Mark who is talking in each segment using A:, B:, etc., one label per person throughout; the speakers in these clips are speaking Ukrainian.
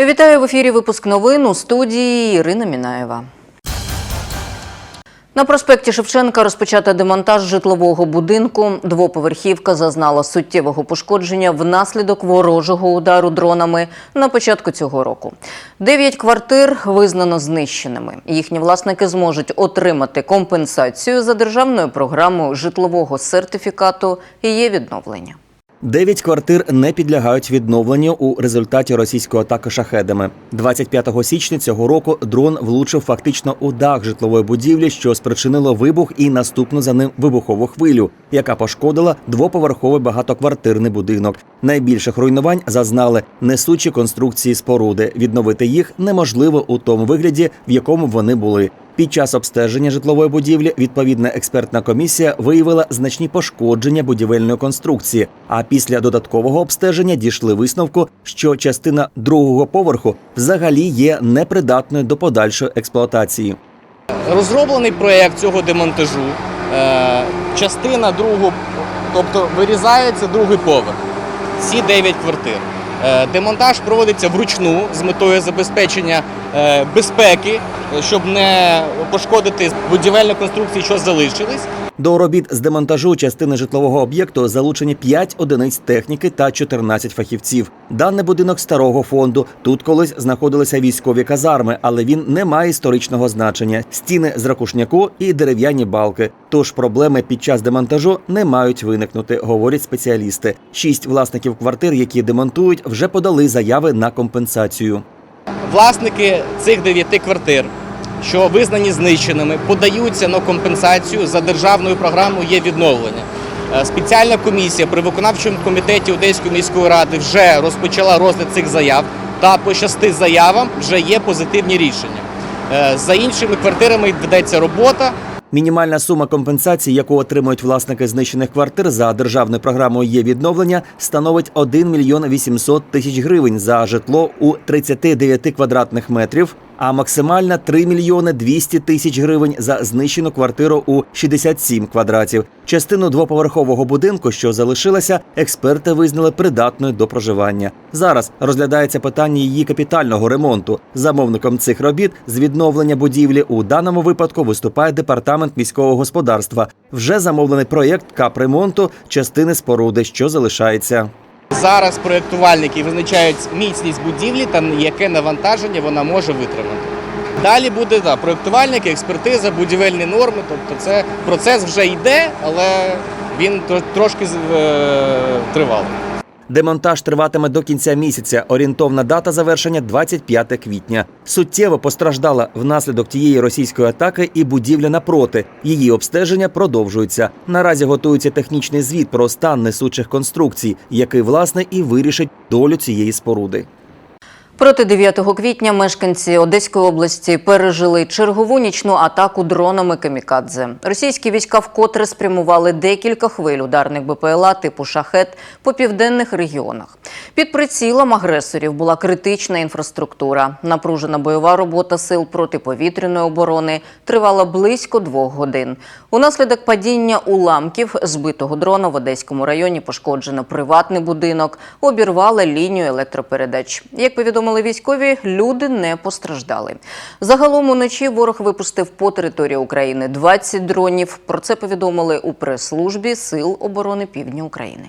A: Вітаю в ефірі. Випуск новин у студії Ірина Мінаєва. На проспекті Шевченка розпочато демонтаж житлового будинку. Двоповерхівка зазнала суттєвого пошкодження внаслідок ворожого удару дронами на початку цього року. Дев'ять квартир визнано знищеними. Їхні власники зможуть отримати компенсацію за державною програмою житлового сертифікату і є відновлення.
B: Дев'ять квартир не підлягають відновленню у результаті російської атаки шахедами. 25 січня цього року дрон влучив фактично у дах житлової будівлі, що спричинило вибух і наступну за ним вибухову хвилю, яка пошкодила двоповерховий багатоквартирний будинок. Найбільших руйнувань зазнали несучі конструкції споруди. Відновити їх неможливо у тому вигляді, в якому вони були. Під час обстеження житлової будівлі відповідна експертна комісія виявила значні пошкодження будівельної конструкції. А після додаткового обстеження дійшли висновку, що частина другого поверху взагалі є непридатною до подальшої експлуатації.
C: Розроблений проєкт цього демонтажу. Е, частина другого, тобто вирізається другий поверх. Всі 9 квартир. Е, демонтаж проводиться вручну з метою забезпечення е, безпеки, е, щоб не пошкодити будівельні конструкції, що залишились.
B: До робіт з демонтажу частини житлового об'єкту залучені 5 одиниць техніки та 14 фахівців. Даний будинок старого фонду. Тут колись знаходилися військові казарми, але він не має історичного значення. Стіни з ракушняку і дерев'яні балки. Тож проблеми під час демонтажу не мають виникнути, говорять спеціалісти. Шість власників квартир, які демонтують, вже подали заяви на компенсацію.
C: Власники цих 9 квартир, що визнані знищеними, подаються на компенсацію за державною програмою є відновлення. Е, Спеціальна комісія при виконавчому комітеті Одеської міської ради вже розпочала розгляд цих заяв. Та по шести заявам вже є позитивні рішення. Е, За іншими квартирами ведеться робота.
B: Мінімальна сума компенсації, яку отримують власники знищених квартир за державною програмою є відновлення, становить 1 мільйон 800 тисяч гривень за житло у 39 квадратних метрів, а максимальна 3 мільйони 200 тисяч гривень за знищену квартиру у 67 квадратів. Частину двоповерхового будинку, що залишилася, експерти визнали придатною до проживання. Зараз розглядається питання її капітального ремонту. Замовником цих робіт з відновлення будівлі у даному випадку виступає департамент міського господарства. Вже замовлений проєкт капремонту частини споруди, що залишається.
C: Зараз проєктувальники визначають міцність будівлі та яке навантаження вона може витримати. Далі буде да, проєктувальники, експертиза, будівельні норми. Тобто це процес вже йде, але він трошки е, тривалий.
B: Демонтаж триватиме до кінця місяця. Орієнтовна дата завершення 25 квітня. Суттєво постраждала внаслідок тієї російської атаки і будівля напроти. Її обстеження продовжується. Наразі готується технічний звіт про стан несучих конструкцій, який власне і вирішить долю цієї споруди.
A: Проти 9 квітня мешканці Одеської області пережили чергову нічну атаку дронами камікадзе. Російські війська вкотре спрямували декілька хвиль ударних БПЛА типу шахет по південних регіонах. Під прицілом агресорів була критична інфраструктура. Напружена бойова робота сил протиповітряної оборони тривала близько двох годин. Унаслідок падіння уламків збитого дрона в Одеському районі пошкоджено приватний будинок, обірвали лінію електропередач. Як повідомили військові, люди не постраждали. Загалом уночі ворог випустив по території України 20 дронів. Про це повідомили у прес-службі Сил оборони Півдня України.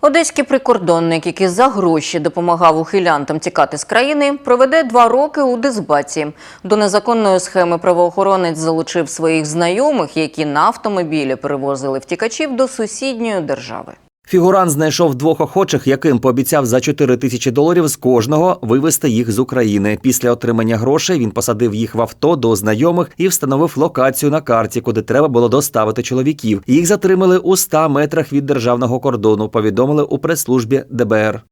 A: Одеський прикордонник, який за гроші допомагав ухилянтам тікати з країни, проведе два роки у дисбаті. До незаконної схеми правоохоронець залучив своїх знайомих, які на автомобілі перевозили втікачів до сусідньої держави.
B: Фігурант знайшов двох охочих, яким пообіцяв за 4 тисячі доларів з кожного вивезти їх з України. Після отримання грошей він посадив їх в авто до знайомих і встановив локацію на карті, куди треба було доставити чоловіків. Їх затримали у 100 метрах від державного кордону. Повідомили у прес-службі ДБР.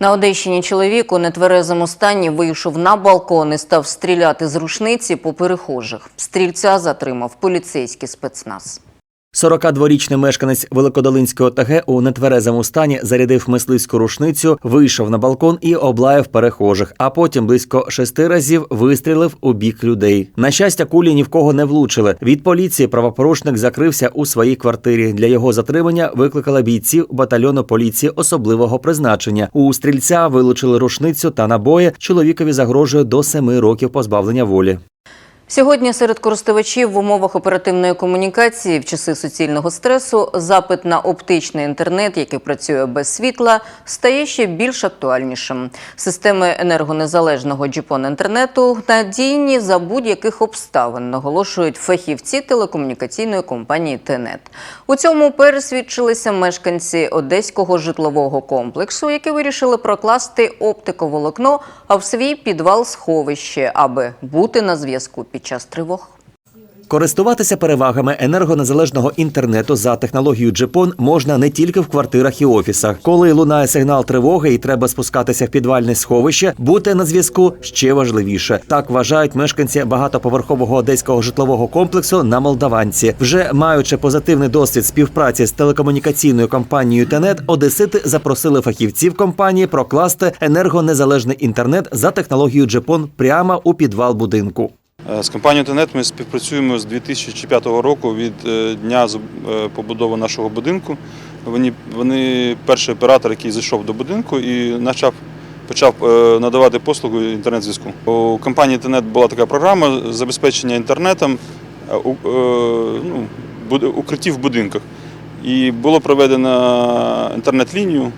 A: На Одещині чоловік у нетверезому стані вийшов на балкон і став стріляти з рушниці по перехожих. Стрільця затримав поліцейський спецназ.
B: 42-річний мешканець Великодолинської ОТГ у нетверезому стані зарядив мисливську рушницю, вийшов на балкон і облаяв перехожих, а потім близько шести разів вистрілив у бік людей. На щастя, кулі ні в кого не влучили. Від поліції правопорушник закрився у своїй квартирі. Для його затримання викликали бійців батальйону поліції особливого призначення. У стрільця вилучили рушницю та набої. Чоловікові загрожує до семи років позбавлення волі.
A: Сьогодні серед користувачів в умовах оперативної комунікації в часи суцільного стресу запит на оптичний інтернет, який працює без світла, стає ще більш актуальнішим. Системи енергонезалежного джіпон інтернету надійні за будь-яких обставин, наголошують фахівці телекомунікаційної компанії ТЕНЕТ. У цьому пересвідчилися мешканці одеського житлового комплексу, які вирішили прокласти оптиковолокно, а в свій підвал сховище, аби бути на зв'язку під час тривог.
B: Користуватися перевагами енергонезалежного інтернету за технологією Джепон можна не тільки в квартирах і офісах. Коли лунає сигнал тривоги і треба спускатися в підвальне сховище, бути на зв'язку ще важливіше. Так вважають мешканці багатоповерхового одеського житлового комплексу на Молдаванці. Вже маючи позитивний досвід співпраці з телекомунікаційною компанією Тенет, одесити запросили фахівців компанії прокласти енергонезалежний інтернет за технологією Джепон прямо у підвал будинку.
D: Е, З компанією Тенет ми співпрацюємо з 2005 року від е, дня е, побудови нашого будинку. Вони, вони перший оператор, який зайшов до будинку і почав, почав надавати послугу інтернет-зв'язку. У компанії Тенет була така програма забезпечення інтернетом ну, укриттів в будинках. І було проведено інтернет-лінію,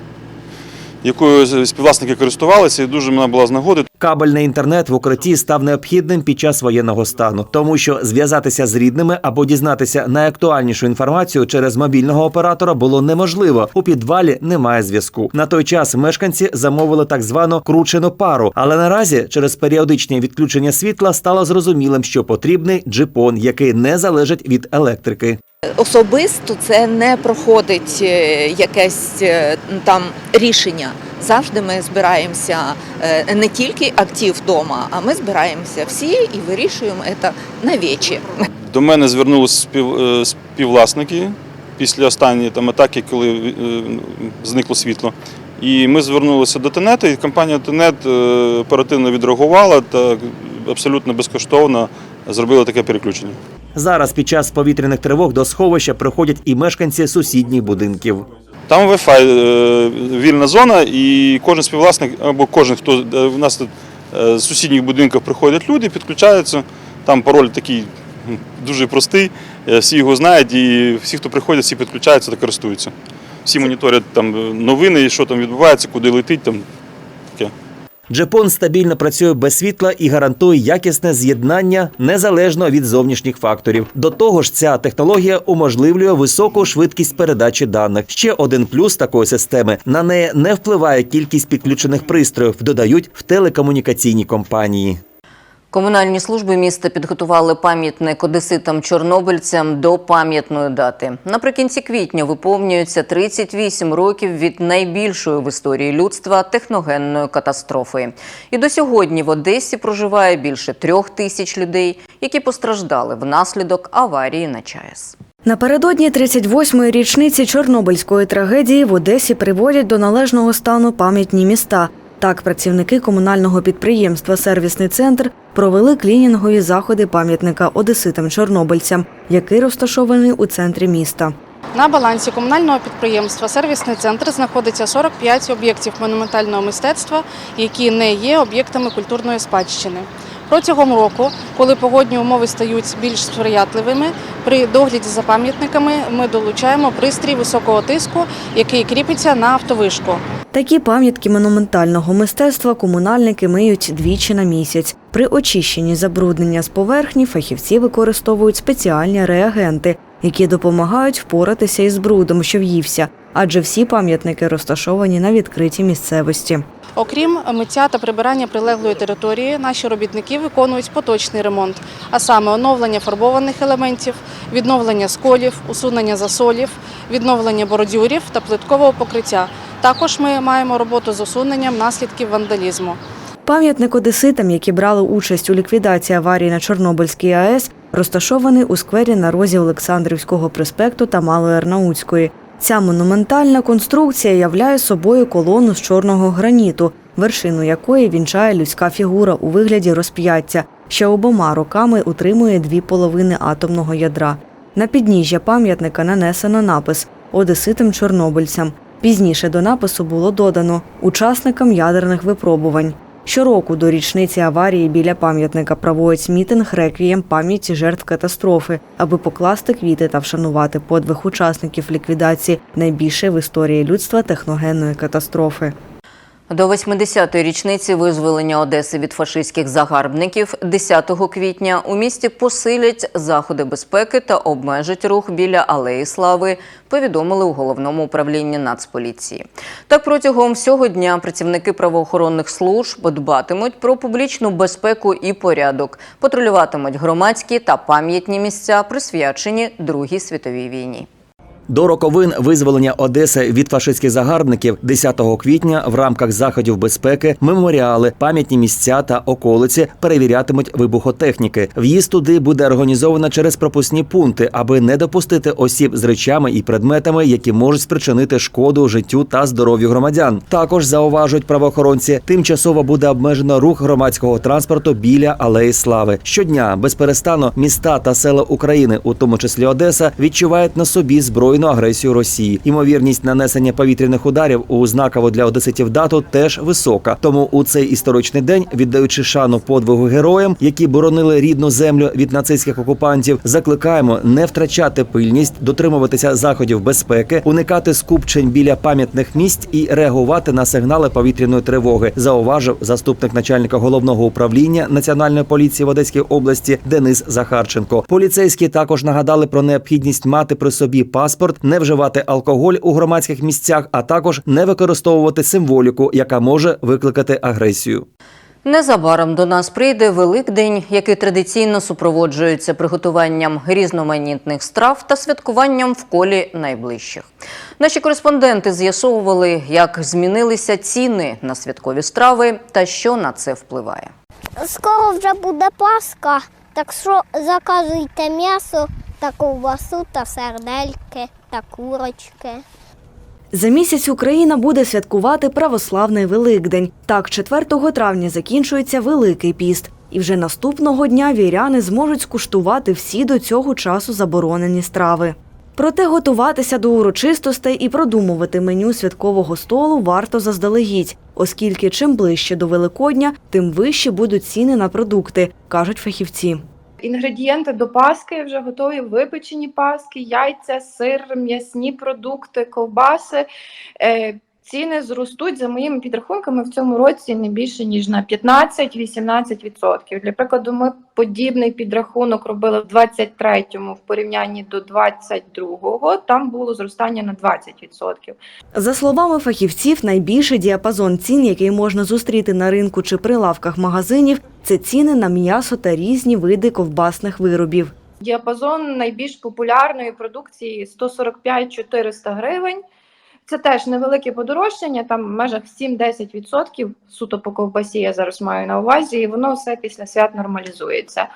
D: якою співвласники користувалися, і дуже вона була з нагоди.
B: Кабельний інтернет в укритті став необхідним під час воєнного стану, тому що зв'язатися з рідними або дізнатися найактуальнішу інформацію через мобільного оператора було неможливо. У підвалі немає зв'язку. На той час мешканці замовили так звану кручену пару, але наразі через періодичні відключення світла стало зрозумілим, що потрібний джипон, який не залежить від електрики.
E: Особисто це не проходить е, якесь е, там рішення. Завжди ми збираємося е, не тільки актив вдома, а ми збираємося всі і вирішуємо це на вечі.
D: До мене звернулися спів, е, співвласники після останньої там атаки, коли е, зникло світло. І ми звернулися до Тенету, і компанія Тенет оперативно відреагувала та абсолютно безкоштовно зробила таке переключення.
B: Зараз під час повітряних тривог до сховища приходять і мешканці сусідніх будинків.
D: Там Wi-Fi, е, вільна зона, і кожен співвласник або кожен, хто е, в нас тут е, з сусідніх будинків приходять люди, підключаються. Там пароль такий дуже простий, всі його знають, і всі, хто приходять, всі підключаються та користуються. Всі моніторять там новини, що там відбувається, куди летить. Там.
B: Джепон стабільно працює без світла і гарантує якісне з'єднання незалежно від зовнішніх факторів. До того ж, ця технологія уможливлює високу швидкість передачі даних. Ще один плюс такої системи на неї не впливає кількість підключених пристроїв, додають в телекомунікаційній компанії.
A: Комунальні служби міста підготували пам'ятник одеситам-чорнобильцям до пам'ятної дати. Наприкінці квітня виповнюється 38 років від найбільшої в історії людства техногенної катастрофи. І до сьогодні в Одесі проживає більше трьох тисяч людей, які постраждали внаслідок аварії на ЧАЕС.
F: Напередодні 38-ї річниці Чорнобильської трагедії в Одесі приводять до належного стану пам'ятні міста. Так, працівники комунального підприємства Сервісний центр провели клінінгові заходи пам'ятника одеситам-чорнобильцям, який розташований у центрі міста.
G: На балансі комунального підприємства сервісний центр знаходиться 45 об'єктів монументального мистецтва, які не є об'єктами культурної спадщини. Протягом року, коли погодні умови стають більш сприятливими, при догляді за пам'ятниками ми долучаємо пристрій високого тиску, який кріпиться на автовишку.
F: Такі пам'ятки монументального мистецтва комунальники миють двічі на місяць. При очищенні забруднення з поверхні фахівці використовують спеціальні реагенти, які допомагають впоратися із брудом, що в'ївся, адже всі пам'ятники розташовані на відкритій місцевості.
G: Окрім миття та прибирання прилеглої території, наші робітники виконують поточний ремонт, а саме оновлення фарбованих елементів, відновлення сколів, усунення засолів, відновлення бордюрів та плиткового покриття. Також ми маємо роботу з усуненням наслідків вандалізму.
F: Пам'ятник одеситам, які брали участь у ліквідації аварії на Чорнобильській АЕС, розташований у сквері на розі Олександрівського проспекту та Малої Арнаутської. Ця монументальна конструкція являє собою колону з чорного граніту, вершину якої вінчає людська фігура у вигляді розп'яття, що обома руками утримує дві половини атомного ядра. На підніжжя пам'ятника нанесено напис Одеситам чорнобильцям. Пізніше до напису було додано учасникам ядерних випробувань. Щороку до річниці аварії біля пам'ятника проводять мітинг реквієм пам'яті жертв катастрофи, аби покласти квіти та вшанувати подвиг учасників ліквідації найбільшої в історії людства техногенної катастрофи.
A: До 80-ї річниці визволення Одеси від фашистських загарбників 10 квітня у місті посилять заходи безпеки та обмежать рух біля алеї Слави, повідомили у головному управлінні Нацполіції. Так протягом всього дня працівники правоохоронних служб дбатимуть про публічну безпеку і порядок, патрулюватимуть громадські та пам'ятні місця, присвячені Другій світовій війні.
B: До роковин визволення Одеси від фашистських загарбників 10 квітня в рамках заходів безпеки меморіали, пам'ятні місця та околиці перевірятимуть вибухотехніки. В'їзд туди буде організовано через пропускні пункти, аби не допустити осіб з речами і предметами, які можуть спричинити шкоду життю та здоров'ю громадян. Також зауважують правоохоронці, тимчасово буде обмежено рух громадського транспорту біля алеї Слави. Щодня без перестану міста та села України, у тому числі Одеса, відчувають на собі збройну агресію Росії. Ймовірність нанесення повітряних ударів у знакову для одеситів дату теж висока. Тому у цей історичний день, віддаючи шану подвигу героям, які боронили рідну землю від нацистських окупантів, закликаємо не втрачати пильність, дотримуватися заходів безпеки, уникати скупчень біля пам'ятних місць і реагувати на сигнали повітряної тривоги. Зауважив заступник начальника головного управління національної поліції в Одеській області Денис Захарченко. Поліцейські також нагадали про необхідність мати при собі паспорт, не вживати алкоголь у громадських місцях, а також не використовувати символіку, яка може викликати агресію.
A: Незабаром до нас прийде Великдень, який традиційно супроводжується приготуванням різноманітних страв та святкуванням в колі найближчих. Наші кореспонденти з'ясовували, як змінилися ціни на святкові страви та що на це впливає.
H: Скоро вже буде Пасха, так що заказуйте м'ясо та ковбасу та сердельки та курочки.
F: За місяць Україна буде святкувати православний Великдень. Так, 4 травня закінчується Великий піст. І вже наступного дня віряни зможуть скуштувати всі до цього часу заборонені страви. Проте готуватися до урочистостей і продумувати меню святкового столу варто заздалегідь, оскільки чим ближче до Великодня, тим вищі будуть ціни на продукти, кажуть фахівці.
I: Інгредієнти до паски вже готові випечені паски, яйця, сир, м'ясні продукти, ковбаси. Ціни зростуть за моїми підрахунками в цьому році не більше ніж на 15-18%. Для прикладу, ми подібний підрахунок робили в 23-му в порівнянні до 22-го. Там було зростання на 20%.
F: За словами фахівців, найбільший діапазон цін, який можна зустріти на ринку чи прилавках магазинів, це ціни на м'ясо та різні види ковбасних виробів.
I: Діапазон найбільш популярної продукції 145-400 гривень. Це теж невелике подорожчання, там в межах 7-10% суто по ковбасі я зараз маю на увазі, і воно все після свят нормалізується.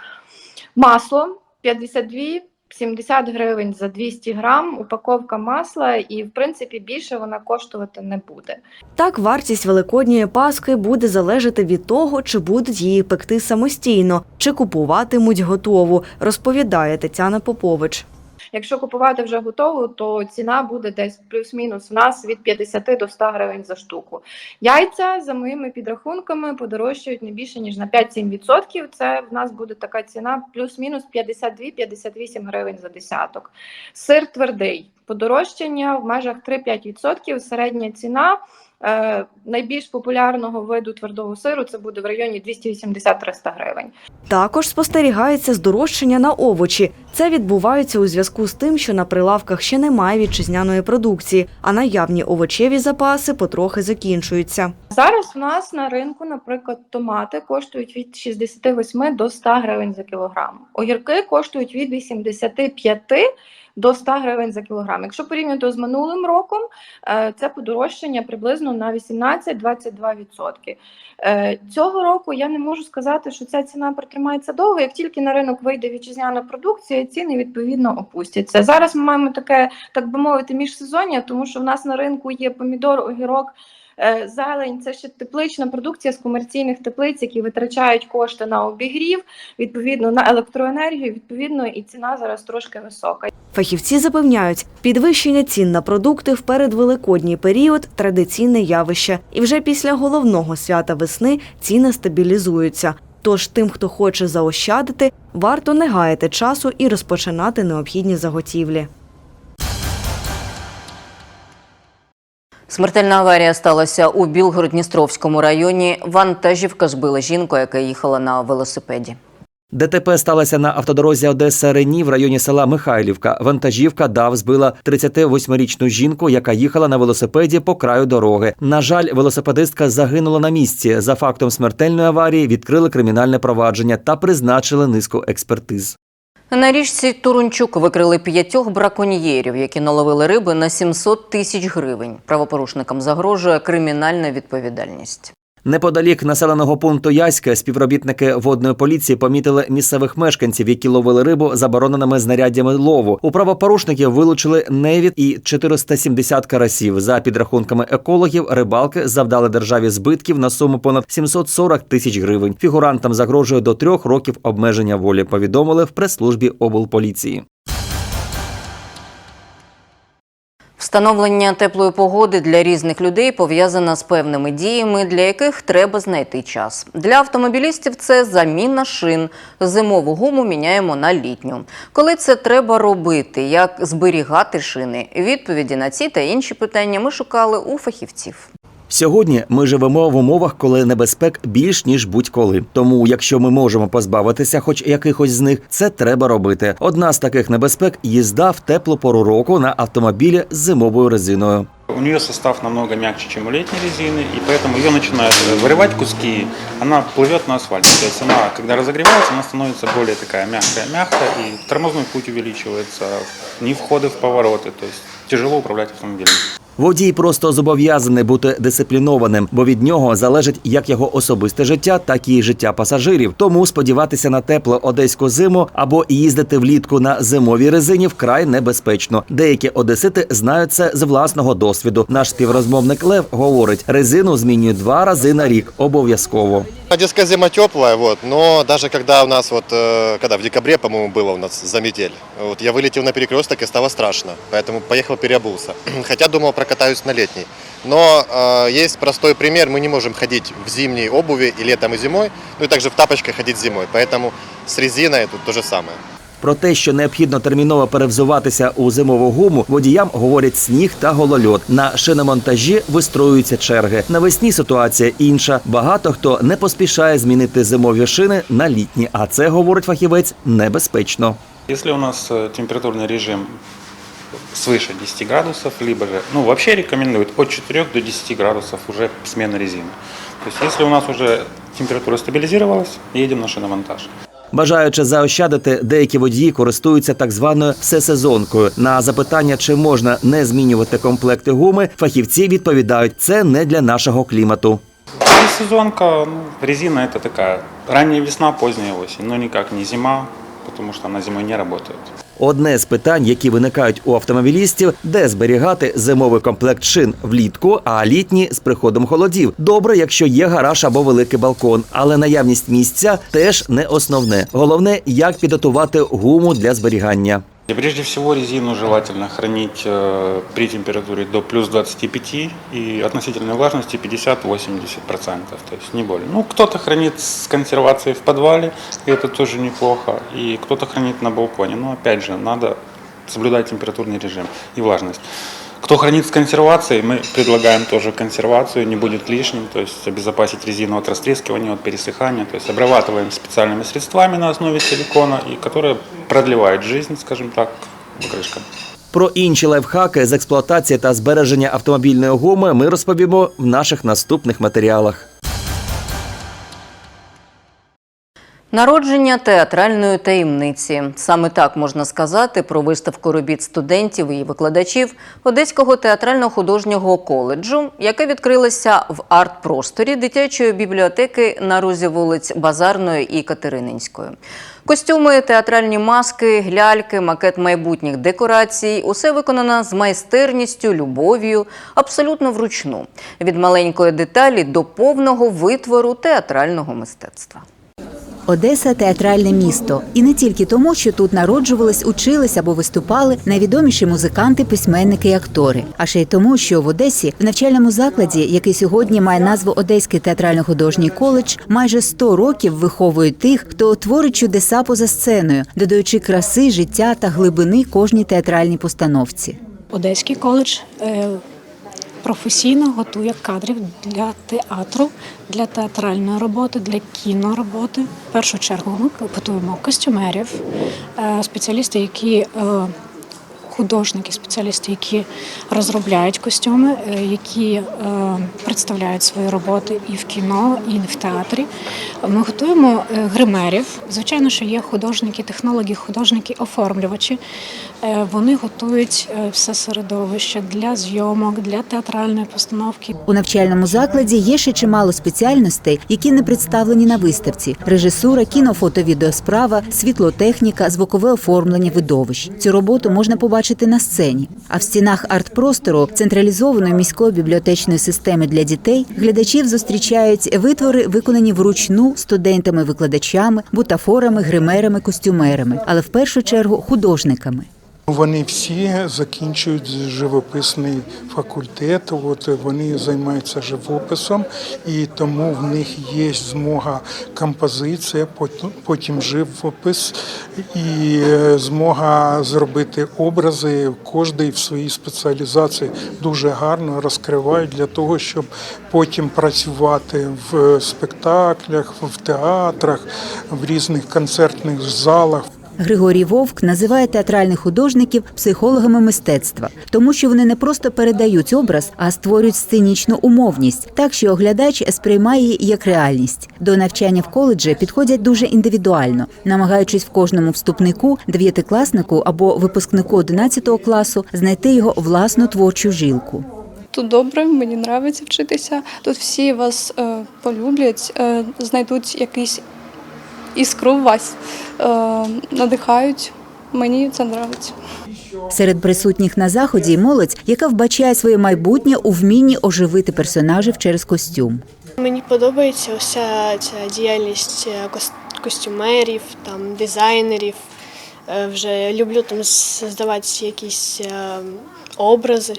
I: Масло 52-70 гривень за 200 грам, упаковка масла, і в принципі більше вона коштувати не буде.
F: Так, вартість великодньої паски буде залежати від того, чи будуть її пекти самостійно, чи купуватимуть готову, розповідає Тетяна Попович.
I: Якщо купувати вже готову, то ціна буде десь плюс-мінус в нас від 50 до 100 гривень за штуку. Яйця, за моїми підрахунками, подорожчають не більше ніж на 5-7%. Це в нас буде така ціна плюс-мінус 52-58 гривень за десяток. Сир твердий. Подорожчання в межах 3-5%. Середня ціна е, найбільш популярного виду твердого сиру це буде в районі 280-300 гривень.
F: Також спостерігається здорожчання на овочі. Це відбувається у зв'язку з тим, що на прилавках ще немає вітчизняної продукції, а наявні овочеві запаси потрохи закінчуються.
I: Зараз в нас на ринку, наприклад, томати коштують від 68 до 100 гривень за кілограм. Огірки коштують від 85 до 100 гривень за кілограм. Якщо порівняти з минулим роком, е, це подорожчання приблизно на 18-22%. Е, Цього року я не можу сказати, що ця ціна протримається довго. Як тільки на ринок вийде вітчизняна продукція, ціни відповідно опустяться. Зараз ми маємо таке, так би мовити, міжсезоння, тому що в нас на ринку є помідор, огірок. Е, Зелень це ще теплична продукція з комерційних теплиць, які витрачають кошти на обігрів, відповідно на електроенергію. Відповідно, і ціна зараз трошки висока.
F: Фахівці запевняють, підвищення цін на продукти в передвеликодній період традиційне явище, і вже після головного свята весни ціни стабілізуються. Тож тим, хто хоче заощадити, варто не гаяти часу і розпочинати необхідні заготівлі.
A: Смертельна аварія сталася у Білгород-Дністровському районі. Вантажівка збила жінку, яка їхала на велосипеді.
B: ДТП сталося на автодорозі Одеса Рені в районі села Михайлівка. Вантажівка ДАВ збила 38-річну жінку, яка їхала на велосипеді по краю дороги. На жаль, велосипедистка загинула на місці. За фактом смертельної аварії відкрили кримінальне провадження та призначили низку експертиз.
A: На річці Турунчук викрили п'ятьох браконьєрів, які наловили риби на 700 тисяч гривень. Правопорушникам загрожує кримінальна відповідальність.
B: Неподалік населеного пункту Яська співробітники водної поліції помітили місцевих мешканців, які ловили рибу забороненими знаряддями лову. У правопорушників вилучили невід і 470 карасів. За підрахунками екологів, рибалки завдали державі збитків на суму понад 740 тисяч гривень. Фігурантам загрожує до трьох років обмеження волі. Повідомили в прес-службі облполіції.
A: Встановлення теплої погоди для різних людей пов'язане з певними діями, для яких треба знайти час. Для автомобілістів це заміна шин. Зимову гуму міняємо на літню. Коли це треба робити, як зберігати шини? Відповіді на ці та інші питання ми шукали у фахівців.
B: Сьогодні ми живемо в умовах, коли небезпек більш ніж будь-коли. Тому, якщо ми можемо позбавитися хоч якихось з них, це треба робити. Одна з таких небезпек їзда в теплу пору року на автомобілі з зимовою резиною.
J: У нее состав намного мягче, чем у летней резины, и поэтому ее начинают вырывать куски, она плывет на асфальте. То есть она, когда разогревается, она становится более такая мягкая-мягкая, и тормозной путь увеличивается, не входы в повороты, то есть тяжело управлять автомобилем.
B: Водій просто зобов'язаний бути дисциплінованим, бо від нього залежить як його особисте життя, так і життя пасажирів. Тому сподіватися на теплу одеську зиму або їздити влітку на зимовій резині вкрай небезпечно. Деякі одесити знають це з власного досвіду. Наш співрозмовник Лев говорить, резину змінюють два рази на рік обов'язково.
K: Одесская зима теплая, вот, но даже когда у нас вот, э, когда в декабре, по-моему, было у нас за метель, вот, я вылетел на перекресток и стало страшно, поэтому поехал переобулся. Хотя думал прокатаюсь на летней. Но э, есть простой пример, мы не можем ходить в зимней обуви и летом, и зимой, ну и также в тапочках ходить зимой, поэтому с резиной тут то же самое.
B: Про те, що необхідно терміново перевзуватися у зимову гуму, водіям говорять сніг та голольот. На шиномонтажі вистроюються черги. Навесні ситуація інша. Багато хто не поспішає змінити зимові шини на літні, а це говорить фахівець небезпечно.
J: Если у нас э, температурный режим свыше 10 градусов, либо же, ну вообще рекомендуют от 4 до 10 градусов уже смена резины. То есть если у нас уже температура стабилизировалась, едем на шиномонтаж.
B: Бажаючи заощадити, деякі водії користуються так званою всесезонкою. На запитання, чи можна не змінювати комплекти гуми, фахівці відповідають, це не для нашого клімату.
J: сезонка, ну, резина это такая ранняя весна, поздняя осень, но никак не зима, потому что она зимой не работает.
B: Одне з питань, які виникають у автомобілістів, де зберігати зимовий комплект шин влітку, а літні з приходом холодів. Добре, якщо є гараж або великий балкон, але наявність місця теж не основне. Головне, як підготувати гуму для зберігання.
J: И прежде всего резину желательно хранить э, при температуре до плюс 25 и относительной влажности 50-80%, то есть не более. Ну, кто-то хранит с консервацией в подвале, и это тоже неплохо, и кто-то хранит на балконе. Но опять же, надо соблюдать температурный режим и влажность. Кто хранит с консервацией, мы предлагаем тоже консервацию, не будет лишним, то есть обезопасить резину от растрескивания, от пересыхания, то есть обрабатываем специальными средствами на основе силикона, и которые продлевают жизнь, скажем так, покрышкам.
B: Про інші лайфхаки з експлуатації та збереження автомобільної гуми ми розповімо в наших наступних матеріалах.
A: Народження театральної таємниці. Саме так можна сказати про виставку робіт студентів і викладачів Одеського театрально-художнього коледжу, яка відкрилася в арт-просторі дитячої бібліотеки на розі вулиць Базарної і Катерининської. Костюми, театральні маски, ляльки, макет майбутніх декорацій усе виконано з майстерністю, любов'ю, абсолютно вручну. Від маленької деталі до повного витвору театрального мистецтва.
L: Одеса театральне місто, і не тільки тому, що тут народжувались, учились або виступали найвідоміші музиканти, письменники і актори, а ще й тому, що в Одесі в навчальному закладі, який сьогодні має назву Одеський театрально-художній коледж, майже 100 років виховують тих, хто творить чудеса поза сценою, додаючи краси, життя та глибини кожній театральній постановці.
M: Одеський коледж е, професійно готує кадрів для театру, для театральної роботи, для кінороботи. В першу чергу ми готуємо костюмерів, е, спеціалісти, які е, художники, спеціалісти, які розробляють костюми, е, які е, представляють свої роботи і в кіно, і в театрі. Ми готуємо е, гримерів. Звичайно, що є художники, технологи, художники, оформлювачі. Е, Вони готують все середовище для зйомок, для театральної постановки.
L: У навчальному закладі є ще чимало спеціальностей, які не представлені на виставці: режисура, кіно, фото, відеосправа, світлотехніка, звукове оформлення видовищ. Цю роботу можна побачити на сцені. А в стінах арт-простору централізованої міської бібліотечної системи для дітей глядачів зустрічають витвори, виконані вручну студентами-викладачами, бутафорами, гримерами, костюмерами, але в першу чергу художниками.
N: Вони всі закінчують живописний факультет, от вони займаються живописом, і тому в них є змога композиція, потім- живопис і е, змога зробити образи. Кожний в своїй спеціалізації дуже гарно розкривають для того, щоб потім працювати в спектаклях, в театрах, в різних концертних залах.
L: Григорій Вовк називає театральних художників психологами мистецтва, тому що вони не просто передають образ, а створюють сценічну умовність, так що оглядач сприймає її як реальність. До навчання в коледжі підходять дуже індивідуально, намагаючись в кожному вступнику, дев'ятикласнику або випускнику 11 класу знайти його власну творчу жилку.
O: Тут добре, мені подобається вчитися. Тут всі вас е, полюблять, е, знайдуть якийсь іскру в вас, е, надихають. Мені це подобається.
L: Серед присутніх на заході молодь, яка вбачає своє майбутнє у вмінні оживити персонажів через костюм.
P: Мені подобається вся ця діяльність е, костюмерів, там дизайнерів. Е, Вже люблю там здавати якісь образи.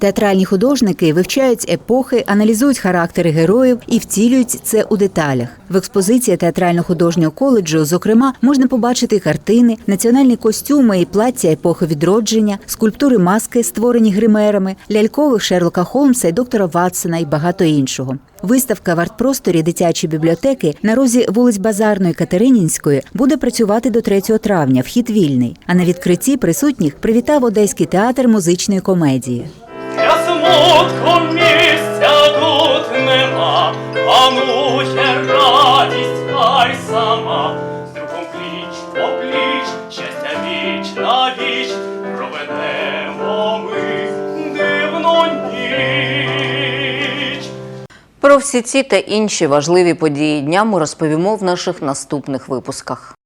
L: Театральні художники вивчають епохи, аналізують характери героїв і втілюють це у деталях. В експозиції театрально-художнього коледжу, зокрема, можна побачити картини, національні костюми і плаття епохи відродження, скульптури маски, створені гримерами, лялькових Шерлока Холмса і доктора Ватсона і багато іншого. Виставка в арт-просторі дитячої бібліотеки на розі вулиць Базарної Катеринінської буде працювати до 3 травня. Вхід вільний. А на відкритті присутніх привітав Одеський театр музичної комедії.
Q: Смутку місця тут нема, панує радість хай сама. З другом пліч попліч, щастя віч на віч, проведемо ми дивну ніч.
A: Про всі ці та інші важливі події дня ми розповімо в наших наступних випусках.